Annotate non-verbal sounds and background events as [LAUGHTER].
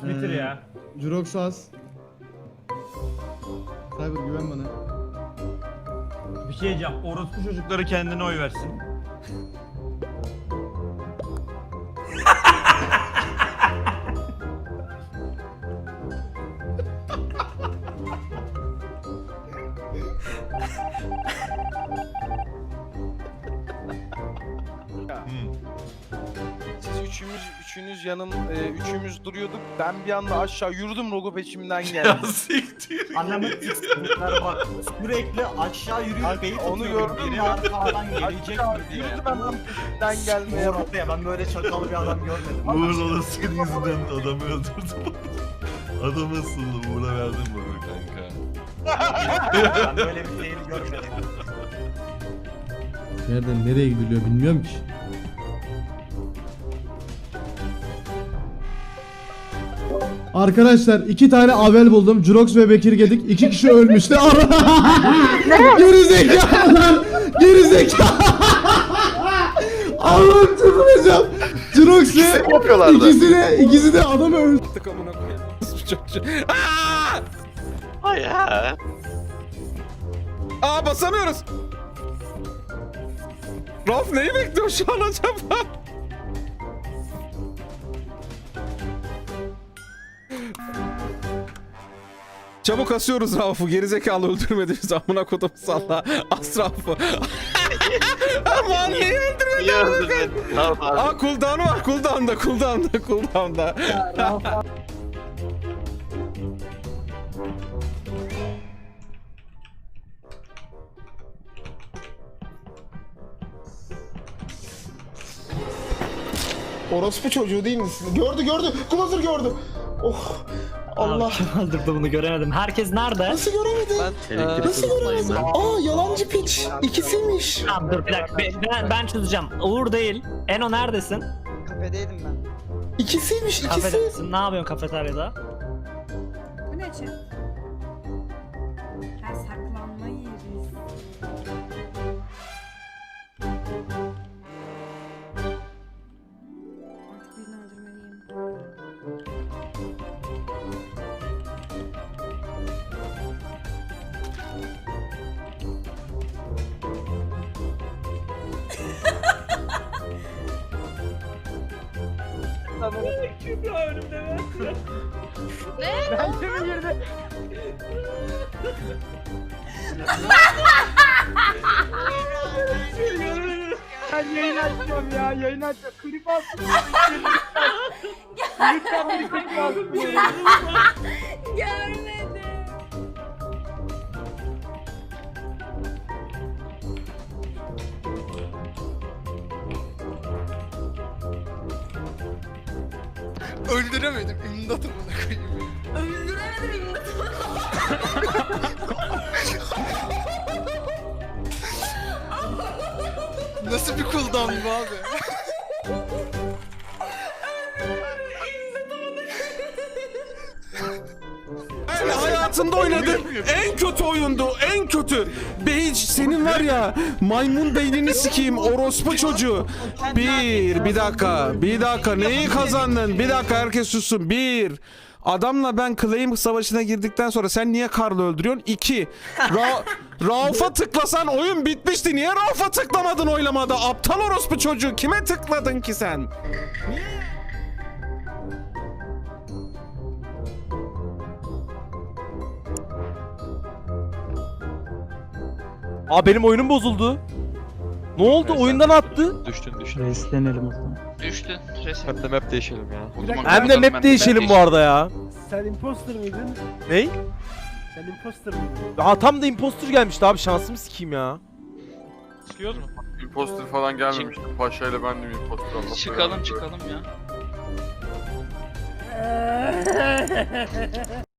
Jurox bitir Ee, ya. Jurox az. Cyber güven bana. Bir şey diyeceğim. Orospu çocukları kendine oy versin. Üçünüz yanım, e, üçümüz duruyorduk. Ben bir anda aşağı yürüdüm Rogo peşimden [LAUGHS] geldi. Anlamı tiksintiler bak. Sürekli aşağı yürüyor. Beyit onu tutuyor. gördüm Biri ya. arkadan gelecek mi diye. yürüdü benden peşimden gelmeye bak. Bey ben böyle çakalı bir adam görmedim. Uğur Olası'nın yüzünden adamı öldürdüm. [LAUGHS] Adam nasıldı Uğur'a verdim bunu kanka. ben böyle bir değil görmedim. Nereden nereye gidiliyor bilmiyorum ki. Arkadaşlar iki tane avel buldum. Jurox ve Bekir Gedik. İki kişi ölmüştü. [LAUGHS] Gerizekalılar. Gerizekalı. Allah'ım çıldıracağım. Jurox ve ikisi de, ikisi de adamı öldü. [LAUGHS] Aa basamıyoruz. Raf neyi bekliyor şu an acaba? Çabuk asıyoruz Rauf'u. Gerizekalı öldürmedi bizi. Amına kodum salla. As Rauf'u. Aman neyi öldürmedi? Aa cooldown var. Cooldown'da, cooldown'da, cooldown'da. Orospu çocuğu değil misin? Gördü gördü. Closer gördü. Oh. Allah. Kim öldürdü bunu göremedim. Herkes nerede? Nasıl göremedi? Nasıl göremedi? Aa yalancı piç. İkisiymiş. Tamam dur bir dakika. Ben, ben, ben çözeceğim. Uğur değil. Eno neredesin? Kafedeydim ben. İkisiymiş ikisi. Kafedesin. Ne yapıyorsun kafeteryada? Bu ne için? Ben yayın açacağım ya. Yayın açacağım. Klip alsın. Lütfen beni klip alsın. Görmedim. Öldüremedim. İmdatım bunu koyayım. Öldüremedim imdatımı. Nasıl bir cooldown bu abi? Ben hayatımda oynadığım en kötü oyundu. En kötü. Senin var ya maymun beynini sikeyim orospu çocuğu. Bir, bir dakika, bir dakika. Neyi kazandın? Bir dakika herkes sussun. Bir. Adamla ben claim savaşına girdikten sonra sen niye Karl'ı öldürüyorsun? İki. Ra Rauf'a tıklasan oyun bitmişti. Niye Rauf'a tıklamadın oylamada? Aptal orospu çocuğu. Kime tıkladın ki sen? Aa benim oyunum bozuldu. Ne oldu? Oyundan attı. Düştün düştün. Reislenelim o zaman. Düştün. Hem de map değişelim ya. O zaman Hem de kapatalım, map değişelim bu arada ya. Sen imposter mıydın? Ney? Sen imposter mıydın? Aa tam da impostor gelmişti abi şansımı sikeyim ya. Çıkıyoruz mu? Imposter falan gelmemişti. Paşa ile ben de bir imposter Allah Çıkalım çıkalım ya. [LAUGHS]